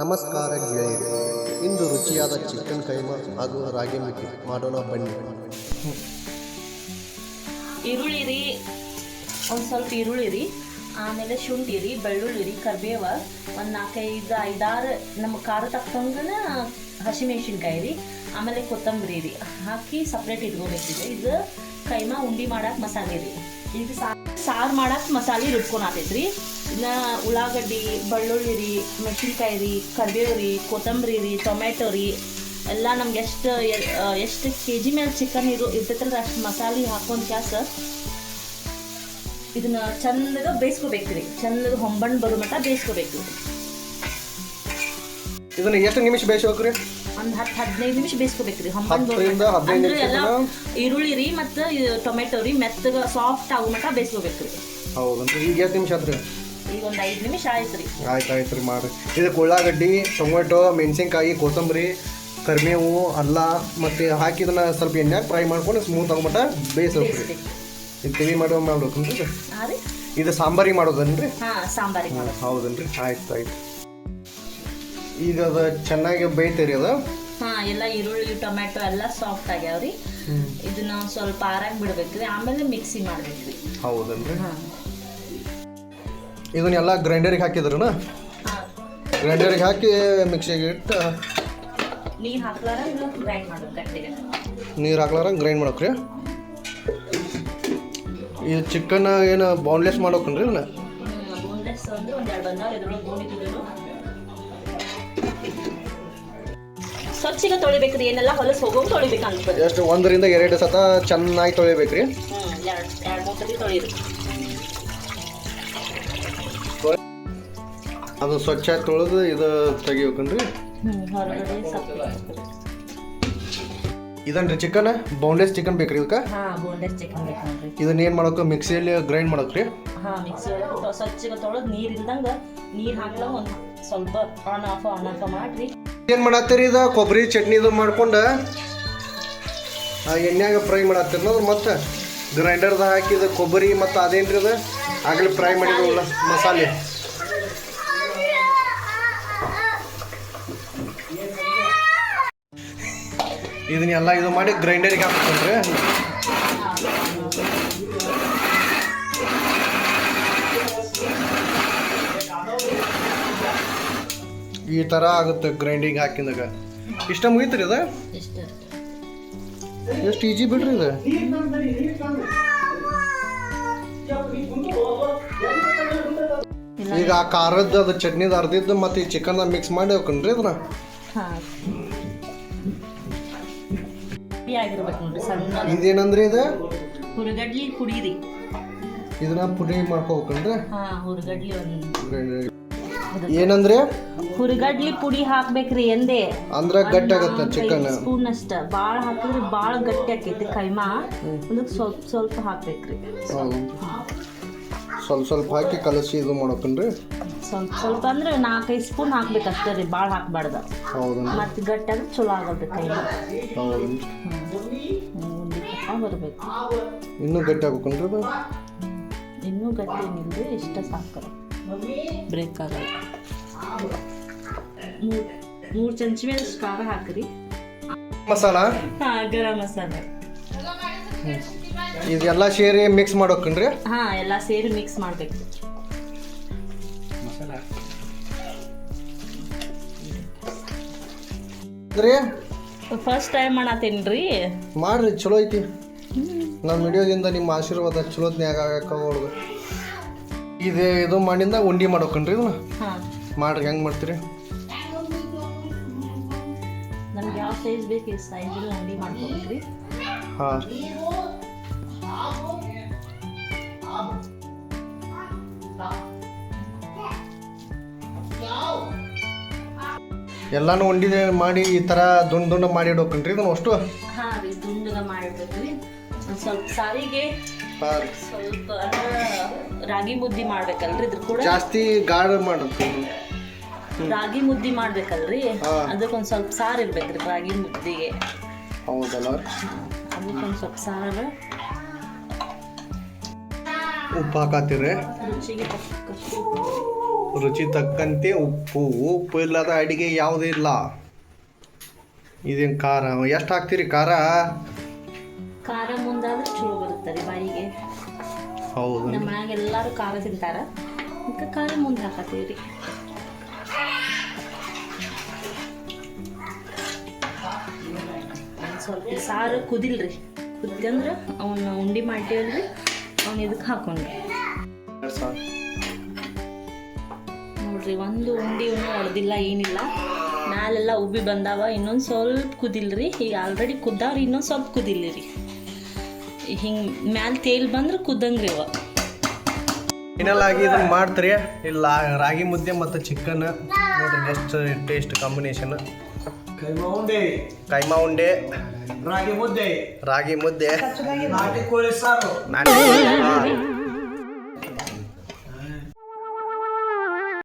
ನಮಸ್ಕಾರ ಗೆಳೆಯರೆ. ಇಂದು ರುಚಿಯಾದ ಚಿಕನ್ ಕೈಮ ಹಾಗೂ ರಾಗಿ ಮಾಡೋಣ ಬನ್ನಿ. ಈರುಳ್ಳಿ ರೀ ಒಂದು ಸ್ವಲ್ಪ ಈರುಳ್ಳಿ ರೀ ಆಮೇಲೆ ಶುಂಠಿ ರೀ ಬೆಳ್ಳುಳ್ಳಿ ರೀ ಕರಿಬೇವ, ಒಂದು ನಾಲ್ಕೈದು ಐದಾರು ನಮ್ಮ ಖಾರ ತಕ್ಕಂಗನ ಹಸಿಮೆಣ್ಸಿನ್ಕಾಯಿ ರೀ ಆಮೇಲೆ ಕೊತ್ತಂಬರಿ ರೀ ಹಾಕಿ ಸಪ್ರೇಟ್ ಇಟ್ಕೋಬೇಕಿದೆ. ಇದು ಕೈಮಾ ಉಂಡಿ ಮಾಡಕ್ಕೆ ಮಸಾಲೆ ರೀ ಈಗ ಸಾರು ಮಾಡಕ್ಕೆ ಮಸಾಲೆ ರುಬ್ಕೊಂಡು ರೀ ಇನ್ನು ಉಳ್ಳಾಗಡ್ಡಿ, ಬೆಳ್ಳುಳ್ಳಿ ರೀ, ಮೆಣಸಿನ್ಕಾಯಿ ರೀ ಕರಿಬೇವು ರೀ, ಕೊತ್ತಂಬರಿ ರೀ ಟೊಮೆಟೊ ರೀ, ಎಲ್ಲ ನಮ್ಗೆ ಎಷ್ಟು ಎಷ್ಟು ಕೆ ಜಿ ಮೇಲೆ ಚಿಕನ್ ಇರು ಇರ್ತೈತಲ್ಲ ಅಷ್ಟು ಮಸಾಲೆ ಹಾಕೊಂಡು ಕ್ಯಾಸ ಇದನ್ನ ಚಂದಾಗ ಬೇಯಿಸ್ಕೋಬೇಕು ರೀ ಚಂದಾಗ ಹೊಂಬಣ್ಣು ಬರೋ ಮಟ್ಟ ಬೇಯಿಸ್ಕೋಬೇಕು ಇದನ್ನ ಎಷ್ಟು ನಿಮಿಷ ಬೇಯಿಸ್ಬೇಕ್ರಿ? ಒಂದು ಹತ್ತು ಹದಿನೈದು ನಿಮಿಷ ಬೇಯಿಸ್ಕೋಬೇಕು ರೀ. ಅಂದ್ರೆ ಎಲ್ಲ ಈರುಳ್ಳಿ ರೀ ಮತ್ತು ಟೊಮೆಟೊ ರೀ. ಮೆತ್ತಗೆ ಸಾಫ್ಟ್ ಆಗೋ ಮಟ್ಟ ಬೇಯಿಸ್ಕೋಬೇಕ್ರಿ ಹೌದನ್ರಿ ಈಗ ಎಷ್ಟು ನಿಮಿಷ ಆತ್ರಿ? ಈಗ ಒಂದು ಐದು ನಿಮಿಷ ಆಯ್ತು ರೀ. ಆಯ್ತು ಆಯ್ತು ರೀ ಮಾಡಿರಿ. ಇದಕ್ಕೆ ಉಳ್ಳಾಗಡ್ಡಿ ಟೊಮೆಟೊ ಮೆಣಸಿನ್ಕಾಯಿ ಕೊತ್ತಂಬರಿ ಕರಿಬೇವು ಅಲ್ಲ ಮತ್ತು ಹಾಕಿ ಇದನ್ನ ಸ್ವಲ್ಪ ಎಣ್ಣೆ ಫ್ರೈ ಮಾಡ್ಕೊಂಡು ಸ್ಮೂತ್ ಆಗಮಟ ಬೇಯಿಸ್ಬೇಕು ರೀ. ಇದು ತಿಳಿ ಮಾಡೋ ಮಾಡ್ಬೇಕು ಇದು? ಸಾಂಬಾರಿ ರೀ. ಇದು ಸಾಂಬಾರಿಗೆ ಮಾಡೋದನ್ರಿ? ಹೌದನ್ರಿ? ಆಯ್ತು ಆಯ್ತು. ಈಗ ಅದು ಚೆನ್ನಾಗಿ ಬೇಯ್ತೀರಿ ಅದು? ಹಾ ಎಲ್ಲ ಈರುಳ್ಳಿ ಟೊಮೆಟೊ ಎಲ್ಲ ಸಾಫ್ಟ್ ಆಗ್ಯಾವ್ರಿ ಇದನ್ನ ಸ್ವಲ್ಪ ಆರಾಗಿ ಬಿಡ್ಬೇಕ್ರಿ ಆಮೇಲೆ ಮಿಕ್ಸಿ ಮಾಡ್ಬೇಕ್ರಿ ಹೌದನ್ರಿ? ಇದನ್ನೆಲ್ಲ ಗ್ರೈಂಡರಿಗೆ ಹಾಕಿದ್ರನ? ಹಾಂ. ಗ್ರೈಂಡರಿಗೆ ಹಾಕಿ ಮಿಕ್ಸಿಗೆ ಇಟ್ಟು ನೀರು ಹಾಕ್ಲಾರ ಇದು ಗ್ರೈಂಡ್ ಮಾಡ್ಬೇಕು ಗಟ್ಟಿಗೆ? ನೀರು ಹಾಕ್ಲಾರ ಗ್ರೈಂಡ್ ಮಾಡಕ್ರಿ ಈ ಚಿಕನ್ ಏನು ಬೌನ್ಲೆಸ್ ಮಾಡೋಕನ್ರಿ ಇದನ್ನ ಬೋನ್ಲೆಸ್ ಅಂದ್ರೆ ಒಂದು ಎರಡು ಬಂದವ್ರು ಇದ್ರೊಳಗೆ ಗೋಣಿ ಸ್ವಚ್ಛಗ ತೊಳಿಬೇಕ್ರಿ ಏನೆಲ್ಲ ಹೊಲಸ್ ಹೋಗೋಂಗ್ ತೊಳಿಬೇಕು ಅನ್ಬೋದು ಎಷ್ಟು ಒಂದರಿಂದ ಎರಡು ಸತ ಚೆನ್ನಾಗಿ ತೊಳಿಬೇಕ್ರಿ? ಹ್ಞೂ ಎರಡು ಎರಡು ಮೂರು ಸತಿ ತೊಳಿರಿ. ಅದು ಸ್ವಚ್ಛ ತೊಳೆದು ಇದು ತೆಗಿಬೇಕನ್ರಿ? ಹ್ಞೂ ಹೊರಗಡೆ ಸಪ್ಪೆ ಇದನ್ರಿ ಚಿಕನ್? ಬೌನ್ಲೆಸ್ ಚಿಕನ್ ಬೇಕ್ರಿ ಇದಕ್ಕೆ? ಹಾಂ ಬೋನ್ಲೆಸ್ ಚಿಕನ್ ಬೇಕು ನೋಡ್ರಿ ಇದನ್ನ ಏನು ಮಾಡೋಕೆ ಮಿಕ್ಸಿಯಲ್ಲಿ ಗ್ರೈಂಡ್ ಮಾಡಕ್ರಿ ಹಾಂ ಮಿಕ್ಸಿ ಒಳಗೆ ಸ್ವಚ್ಛಗೆ ತೊಳೆದು ನೀರು ನೀರು ಹಾಕ್ಲಾಗ ಒಂದು ಸ್ವಲ್ಪ ಆನ್ ಆಫ್ ಆನ್ ಆಫ್ ಮಾಡಿರಿ. ಏನು ಮಾಡತ್ತೀರಿ ಇದು? ಕೊಬ್ಬರಿ ಚಟ್ನಿ ಇದು ಮಾಡ್ಕೊಂಡು ಎಣ್ಣೆಗೆ ಫ್ರೈ ಮಾಡತ್ತೀರಿ ಅದು ಮತ್ತೆ ಗ್ರೈಂಡರ್ದಾಗ ಹಾಕಿದ ಕೊಬ್ಬರಿ ಮತ್ತು ಅದೇನ್ರಿ ಅದು? ಆಗಲಿ ಫ್ರೈ ಮಾಡಿದ್ರಲ್ಲ ಮಸಾಲೆ. ಇದನ್ನೆಲ್ಲ ಇದು ಮಾಡಿ ಗ್ರೈಂಡರಿಗೆ ಹಾಕ್ಬೇಕನ್ರಿ ಈ ಥರ ಆಗುತ್ತೆ ಗ್ರೈಂಡಿಂಗ್ ಹಾಕಿದಾಗ. ಇಷ್ಟ ಮುಗಿತ್ರಿ ಇದು ಎಷ್ಟು ಈಜಿ ಬಿಡ್ರಿ ಇದು? ಈಗ ಆ ಖಾರದ ಅದು ಚಟ್ನಿದ ಅರ್ದಿದ್ದು ಮತ್ತೆ ಈ ಚಿಕನ್ ಮಿಕ್ಸ್ ಮಾಡಿ ಹೋಗ್ಕನ್ರಿ ಅದನ್ನ ಇದೇನಂದ್ರಿ ಇದು? ಹುರುಗಡ್ಲಿ ಇದನ್ನ ಪುಡಿ ಮಾಡ್ಕೋಬೇಕನ್ರಿ? ಹುರುಗಡ್ಲಿ ಏನಂದ್ರಿ? ಹುರಿಗಡ್ಲಿ ಪುಡಿ ಹಾಕ್ಬೇಕ್ರಿ ಎಂದೇ. ಅಂದ್ರೆ ಗಟ್ಟಿ ಆಗತ್ತೆ ಚಿಕನ್ ಸ್ಪೂನ್ ಅಷ್ಟ. ಬಾಳ ಹಾಕಿದ್ರೆ ಬಾಳ ಗಟ್ಟಿ ಆಕೈತಿ ಕೈಮಾ. ಅದಕ್ಕೆ ಸ್ವಲ್ಪ ಸ್ವಲ್ಪ ಹಾಕ್ಬೇಕ್ರಿ. ಸ್ವಲ್ಪ ಸ್ವಲ್ಪ ಹಾಕಿ ಕಲಸಿ ಇದು ಮಾಡ್ಬೇಕನ್ರಿ ಸ್ವಲ್ಪ ಸ್ವಲ್ಪ ಅಂದ್ರೆ ನಾಲ್ಕೈದು ಸ್ಪೂನ್ ಹಾಕ್ಬೇಕು ಅಷ್ಟೇ ರೀ ಭಾಳ ಹಾಕ್ಬಾರ್ದು. ಮತ್ತೆ ಗಟ್ಟಿ ಆದ್ರೆ ಚಲೋ ಆಗಲ್ರಿ ಕೈಮಾ. ಬರ್ಬೇಕು. ಇನ್ನೂ ಗಟ್ಟಿ ಆಗ್ಬೇಕನ್ರಿ ಅದು? ಇನ್ನೂ ಗಟ್ಟಿ ನಿಮ್ದು ಇಷ್ಟ ಸಾಕು ಬ್ರೇಕ್ ಆಗಲ್ಲ. ಮೂರು ಚಮಚ ಮೇಲೆ ಖಾರ ಹಾಕ್ರಿ. ಮಸಾಲ? ಹಾಂ ಗರಂ ಮಸಾಲ. ಇದೆಲ್ಲ ಸೇರಿ ಮಿಕ್ಸ್ ಮಾಡೋಕನ್ರಿ? ಹಾ ಎಲ್ಲ ಸೇರಿ ಮಿಕ್ಸ್ ಮಾಡಬೇಕು. ಅಂದ್ರೆ ಫಸ್ಟ್ ಟೈಮ್ ಮಾಡತ್ತೇನೆ ರೀ ಮಾಡ್ರಿ ಚಲೋ ಐತಿ. ನಮ್ಮ ವಿಡಿಯೋದಿಂದ ನಿಮ್ಮ ಆಶೀರ್ವಾದ ಚಲೋತ್ನ್ಯಾಗ ಆಗಕ್ಕೆ ಇದು ಇದು ಮಾಡಿಂದ ಉಂಡಿ ಮಾಡ್ಬೇಕನ್ರಿ ಇದನ್ನ? ಮಾಡ್ರಿ ಹೆಂಗೆ ಮಾಡ್ತೀರಿ? ನಮ್ಗೆ ಯಾವ ಸೈಜ್ ಬೇಕು ಈ ಸೈಜಲ್ಲಿ ಉಂಡಿ ಮಾಡ್ಕೊಬೇಕ್ರಿ ಹಾಂ. ಎಲ್ಲಾನು ಉಂಡಿ ಮಾಡಿ ಈ ಥರ ದುಂಡು ದುಂಡು ಮಾಡಿ ಇಡೋಕನ್ರಿ ಇದನ್ನ ಅಷ್ಟು? ಹಾಂ ರೀ ದುಂಡುಗ ಸ್ವಲ್ಪ ಸಾರಿಗೆ. ಸ್ವಲ್ಪ ರಾಗಿ ಮುದ್ದೆ ಮಾಡ್ಬೇಕಲ್ರಿ? ಇದ್ರ ಕೂಡ ಜಾಸ್ತಿ ಗಾಢ ಮಾಡ್ತೀವಿ ರಾಗಿ ಮುದ್ದೆ ಮಾಡ್ಬೇಕಲ್ರಿ? ಅದಕ್ಕೊಂದ್ ಅದಕ್ಕೊಂದು ಸ್ವಲ್ಪ ಸಾರು ಇರ್ಬೇಕ್ರಿ ರಾಗಿ ಮುದ್ದಿಗೆ. ಹೌದಲ್ಲ? ಅದಕ್ಕೊಂದು ಸ್ವಲ್ಪ ಸಾರು. ಉಪ್ಪು ಹಾಕತ್ತೀರಿ? ರುಚಿಗೆ ತಕ್ಕಷ್ಟು ರುಚಿ ತಕ್ಕಂತೆ ಉಪ್ಪು. ಉಪ್ಪು ಇಲ್ಲದ ಅಡಿಗೆ ಯಾವುದೂ ಇಲ್ಲ. ಇದೇನು ಖಾರ? ಎಷ್ಟು ಹಾಕ್ತೀರಿ ಖಾರ? ಖಾರ ಮುಂದಾದ್ರೆ ಚಲೋ ಬರುತ್ತಾರೆ ಬಾಯಿಗೆ. ಹೌದು. ನಮ್ಮ ಮನ್ಯಾಗ ಎಲ್ಲರೂ ಖಾರ ತಿಂತಾರ. ಅದಕ್ಕೆ ಖಾರ ಮುಂದೆ ಹಾಕತ್ತೀವಿ ರೀ. ಸ್ವಲ್ಪ ಸಾರು ಸಾರು ಕುದಿಲ್ರಿ. ಕುದ್ದಂದ್ರೆ ಅವನ್ನ ಉಂಡೆ ಮಾಡ್ತೀವಲ್ರಿ. ಅವ್ನ ಇದಕ್ಕೆ ಹಾಕೊಂಡ್ರಿ ನೋಡ್ರಿ ಒಂದು ಉಂಡಿ ಹೊಡೆದಿಲ್ಲ ಏನಿಲ್ಲ. ಮ್ಯಾಲೆಲ್ಲ ಉಬ್ಬಿ ಬಂದಾವ. ಇನ್ನೊಂದು ಸ್ವಲ್ಪ ಕುದಿಲ್ರಿ. ಈಗ ಆಲ್ರೆಡಿ ಕುದ್ದಾವ್ರಿ ಇನ್ನೊಂದು ಸ್ವಲ್ಪ ಕುದಿಲ್ಲ ರೀ ಹಿಂಗೆ ಮ್ಯಾಲೆ ತೇಲ್ ಬಂದ್ರೆ ಕುದ್ದಂಗ್ರಿ ಅವ. ಫೈನಲ್ ಆಗಿ ಇದನ್ನ ಮಾಡ್ತೀರಿ? ಇಲ್ಲ ರಾಗಿ ಮುದ್ದೆ ಮತ್ತು ಚಿಕನ್ ನೋಡ್ರಿ ಎಷ್ಟು ಟೇಸ್ಟ್ ಕಾಂಬಿನೇಷನ್ ಕೈಮಾ ಉಂಡೆ. ಕೈಮಾ ಉಂಡೆ. ರಾಗಿ ಮುದ್ದೆ. ರಾಗಿ ಮುದ್ದೆ. ನಾಟಿ ಕೋಳಿ ಸಾರು. ನಾಟಿ